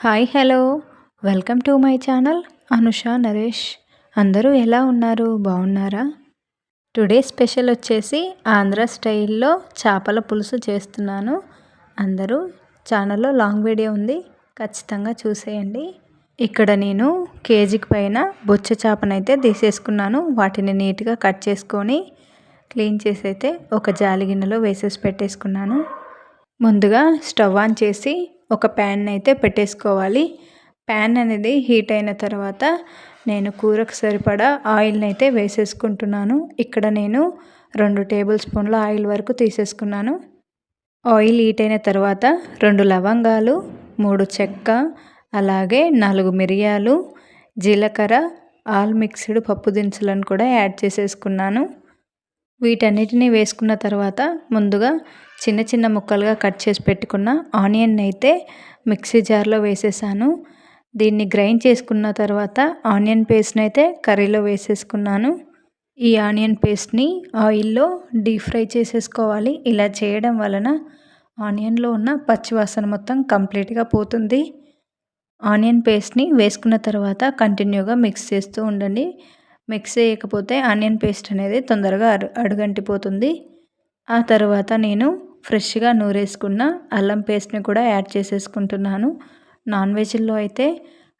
Hi hello. Welcome to my channel Anusha Naresh. అందరూ ఎలా ఉన్నారు? బాగున్నారా టుడే స్పెషల్ వచ్చేసి ఆంధ్ర స్టైల్లో చేపల పులుసు చేస్తున్నాను. అందరూ ఛానల్లో లాంగ్ వీడియో ఉంది ఖచ్చితంగా చూసేయండి. ఇక్కడ నేను కేజీకి పైన బొచ్చ చేపనైతే తీసేసుకున్నాను. వాటిని నీట్గా కట్ చేసుకొని క్లీన్ చేసి అయితే ఒక జాలి గిన్నెలో వేసేసి పెట్టేసుకున్నాను. ముందుగా స్టవ్ ఆన్ చేసి ఒక ప్యాన్ అయితే పెట్టేసుకోవాలి. ప్యాన్ అనేది హీట్ అయిన తర్వాత నేను కూరకు సరిపడా ఆయిల్ని అయితే వేసేసుకుంటున్నాను. ఇక్కడ నేను రెండు టేబుల్ స్పూన్ల ఆయిల్ వరకు తీసేసుకున్నాను. ఆయిల్ హీట్ అయిన తర్వాత రెండు లవంగాలు మూడు చెక్క అలాగే నాలుగు మిరియాలు జీలకర్ర ఆల్ మిక్స్డ్ పప్పు దినుసులను కూడా యాడ్ చేసేసుకున్నాను. వీటన్నిటిని వేసుకున్న తర్వాత ముందుగా చిన్న చిన్న ముక్కలుగా కట్ చేసి పెట్టుకున్న ఆనియన్ అయితే మిక్సీ జార్లో వేసేసాను. దీన్ని గ్రైండ్ చేసుకున్న తర్వాత ఆనియన్ పేస్ట్ని అయితే కర్రీలో వేసేసుకున్నాను. ఈ ఆనియన్ పేస్ట్ని ఆయిల్లో డీప్ ఫ్రై చేసేసుకోవాలి. ఇలా చేయడం వలన ఆనియన్లో ఉన్న పచ్చివాసన మొత్తం కంప్లీట్గా పోతుంది. ఆనియన్ పేస్ట్ని వేసుకున్న తర్వాత కంటిన్యూగా మిక్స్ చేస్తూ ఉండండి. మిక్స్ చేయకపోతే ఆనియన్ పేస్ట్ అనేది తొందరగా అడు అడుగంటిపోతుంది. ఆ తర్వాత నేను ఫ్రెష్గా నూరేసుకున్న అల్లం పేస్ట్ని కూడా యాడ్ చేసేసుకుంటున్నాను. నాన్ వెజ్లో అయితే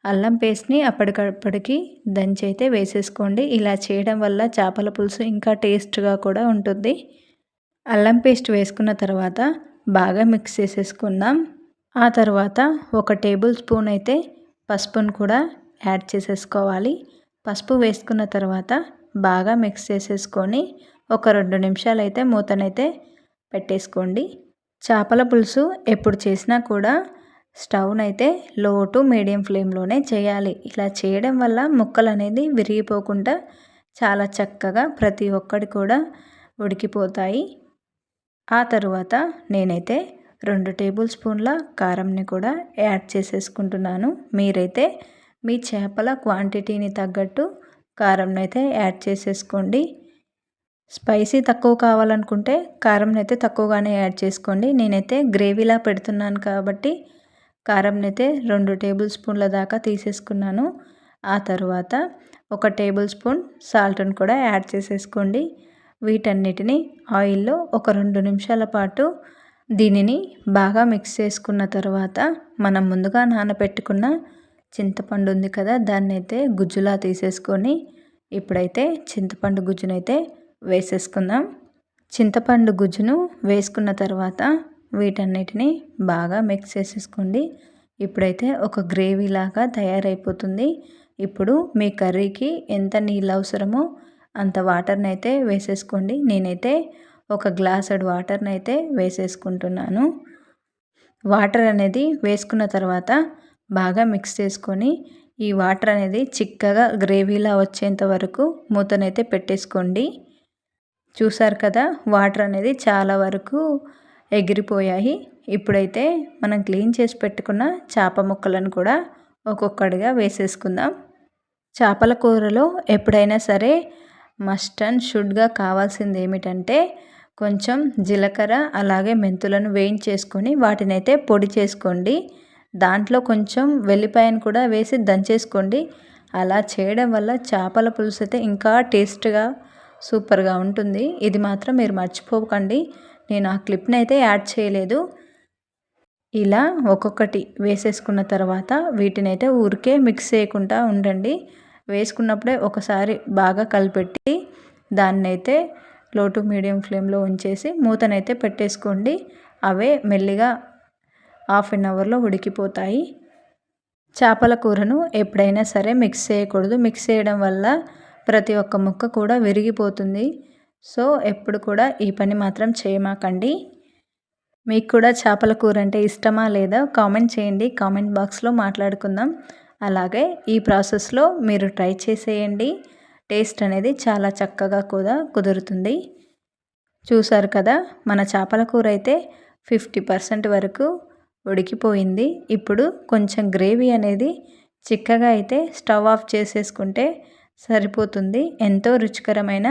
అల్లం పేస్ట్ని అప్పటికప్పటికి దంచి అయితే వేసేసుకోండి. ఇలా చేయడం వల్ల చేపల పులుసు ఇంకా టేస్ట్గా కూడా ఉంటుంది. అల్లం పేస్ట్ వేసుకున్న తర్వాత బాగా మిక్స్ చేసేసుకుందాం. ఆ తర్వాత ఒక టేబుల్ స్పూన్ అయితే పసుపును కూడా యాడ్ చేసేసుకోవాలి. పసుపు వేసుకున్న తర్వాత బాగా మిక్స్ చేసేసుకొని ఒక రెండు నిమిషాలు అయితే మూతనైతే పెట్టేసుకోండి. చేపల పులుసు ఎప్పుడు చేసినా కూడా స్టవ్నైతే లో టు మీడియం ఫ్లేమ్లోనే చేయాలి. ఇలా చేయడం వల్ల ముక్కలు అనేది విరిగిపోకుండా చాలా చక్కగా ప్రతి ఒక్కటి కూడా ఉడికిపోతాయి. ఆ తరువాత నేనైతే రెండు టేబుల్ స్పూన్ల కారంని కూడా యాడ్ చేసేసుకుంటున్నాను. మీరైతే మీ చేపల క్వాంటిటీని తగ్గట్టు కారంని అయితే యాడ్ చేసేసుకోండి. స్పైసీ తక్కువ కావాలనుకుంటే కారంని అయితే తక్కువగానే యాడ్ చేసుకోండి. నేనైతే గ్రేవీలా పెడుతున్నాను కాబట్టి కారంని అయితే రెండు టేబుల్ స్పూన్ల దాకా తీసేసుకున్నాను. ఆ తర్వాత ఒక టేబుల్ స్పూన్ సాల్ట్ని కూడా యాడ్ చేసేసుకోండి. వీటన్నిటిని ఆయిల్లో ఒక రెండు నిమిషాల పాటు దీనిని బాగా మిక్స్ చేసుకున్న తర్వాత మనం ముందుగా నానబెట్టుకున్న చింతపండు ఉంది కదా దాన్ని అయితే గుజ్జులా తీసేసుకొని ఇప్పుడైతే చింతపండు గుజ్జునైతే వేసేసుకుందాం. చింతపండు గుజ్జును వేసుకున్న తర్వాత వీటన్నిటిని బాగా మిక్స్ చేసేసుకోండి. ఇప్పుడైతే ఒక గ్రేవీ లాగా తయారైపోతుంది. ఇప్పుడు మీ కర్రీకి ఎంత నీళ్ళు అవసరమో అంత వాటర్ని అయితే వేసేసుకోండి. నేనైతే ఒక గ్లాసెడ్ వాటర్ని అయితే వేసేసుకుంటున్నాను. వాటర్ అనేది వేసుకున్న తర్వాత బాగా మిక్స్ చేసుకొని ఈ వాటర్ అనేది చిక్కగా గ్రేవీలా వచ్చేంత వరకు మూతనైతే పెట్టేసుకోండి. చూసారు కదా వాటర్ అనేది చాలా వరకు ఎగిరిపోయాయి. ఇప్పుడైతే మనం క్లీన్ చేసి పెట్టుకున్న చేప ముక్కలను కూడా ఒక్కొక్కడిగా వేసేసుకుందాం. చేపల కూరలో ఎప్పుడైనా సరే మస్ట్ అండ్ షుడ్గా కావాల్సింది ఏమిటంటే కొంచెం జీలకర్ర అలాగే మెంతులను వేయించేసుకొని వాటినైతే పొడి చేసుకోండి. దాంట్లో కొంచెం వెల్లిపాయను కూడా వేసి దంచేసుకోండి. అలా చేయడం వల్ల చేపల పులుసు అయితే ఇంకా టేస్ట్గా సూపర్గా ఉంటుంది. ఇది మాత్రం మీరు మర్చిపోకండి. నేను ఆ క్లిప్ని అయితే యాడ్ చేయలేదు. ఇలా ఒక్కొక్కటి వేసేసుకున్న తర్వాత వీటిని అయితే ఊరికే మిక్స్ చేయకుండా ఉండండి. వేసుకున్నప్పుడే ఒకసారి బాగా కలిపెట్టి దాన్ని అయితే లో టు మీడియం ఫ్లేమ్లో ఉంచేసి మూతనైతే పెట్టేసుకోండి. అవే మెల్లిగా హాఫ్ అన్ అవర్లో ఉడికిపోతాయి. చేపల కూరను ఎప్పుడైనా సరే మిక్స్ చేయకూడదు. మిక్స్ చేయడం వల్ల ప్రతి ఒక్క ముక్క కూడా విరిగిపోతుంది. సో ఎప్పుడు కూడా ఈ పని మాత్రం చేయమాకండి. మీకు కూడా చేపల కూర అంటే ఇష్టమా లేదా కామెంట్ చేయండి. కామెంట్ బాక్స్లో మాట్లాడుకుందాం. అలాగే ఈ ప్రాసెస్లో మీరు ట్రై చేసేయండి. టేస్ట్ అనేది చాలా చక్కగా కూడా కుదురుతుంది. చూసారు కదా మన చేపల కూర అయితే ఫిఫ్టీ పర్సెంట్ వరకు ఉడికిపోయింది. ఇప్పుడు కొంచెం గ్రేవీ అనేది చిక్కగా అయితే స్టవ్ ఆఫ్ చేసేసుకుంటే సరిపోతుంది. ఎంతో రుచికరమైన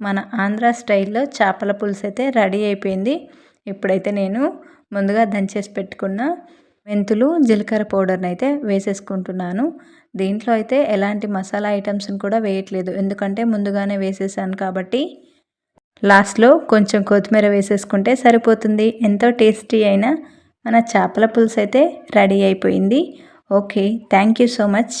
మన ఆంధ్ర స్టైల్లో చేపల పులుసు అయితే రెడీ అయిపోయింది. ఇప్పుడైతే నేను ముందుగా దంచేసి పెట్టుకున్న మెంతులు జీలకర్ర పౌడర్ని అయితే వేసేసుకుంటున్నాను. దీంట్లో అయితే ఎలాంటి మసాలా ఐటమ్స్ని కూడా వేయట్లేదు. ఎందుకంటే ముందుగానే వేసేసాను కాబట్టి లాస్ట్లో కొంచెం కొత్తిమీర వేసేసుకుంటే సరిపోతుంది. ఎంతో టేస్టీ అయిన మన చేపల పులుసు అయితే రెడీ అయిపోయింది. Okay thank you so much.